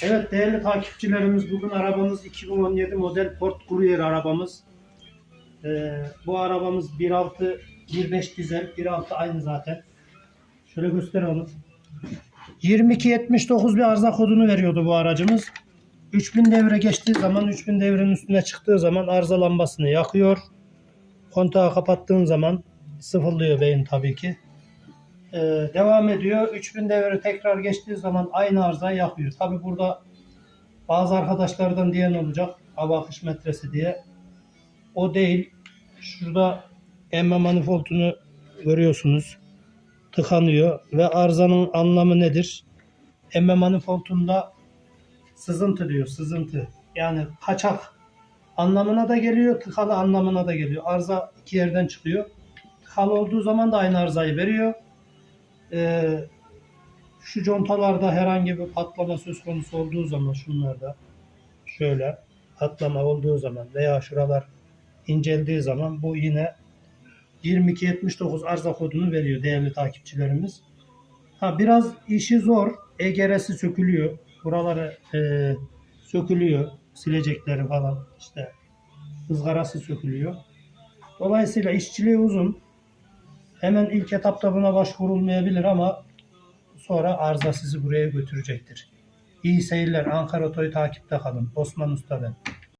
Evet değerli takipçilerimiz bugün arabamız 2017 model Ford Courier arabamız. Ee, bu arabamız 1.6 1.5 dizel 1.6 aynı zaten. Şöyle göster onu. 2279 bir arıza kodunu veriyordu bu aracımız. 3000 devre geçtiği zaman 3000 devrenin üstüne çıktığı zaman arıza lambasını yakıyor. Kontağı kapattığın zaman sıfırlıyor beyin tabii ki. Ee, devam ediyor. 3000 devre tekrar geçtiği zaman aynı arızayı yakıyor. Tabi burada bazı arkadaşlardan diyen olacak hava akış metresi diye. O değil. Şurada emme manifoldunu görüyorsunuz. Tıkanıyor ve arızanın anlamı nedir? Emme manifoldunda sızıntı diyor. Sızıntı. Yani kaçak anlamına da geliyor, tıkalı anlamına da geliyor. Arıza iki yerden çıkıyor. Tıkalı olduğu zaman da aynı arızayı veriyor. Ee, şu contalarda herhangi bir patlama söz konusu olduğu zaman şunlarda şöyle patlama olduğu zaman veya şuralar inceldiği zaman bu yine 2279 arıza kodunu veriyor değerli takipçilerimiz. Ha biraz işi zor. EGR'si sökülüyor. Buraları e, sökülüyor. Silecekleri falan işte ızgarası sökülüyor. Dolayısıyla işçiliği uzun. Hemen ilk etapta buna başvurulmayabilir ama sonra arıza sizi buraya götürecektir. İyi seyirler. Ankara Oto'yu takipte kalın. Osman Usta ben.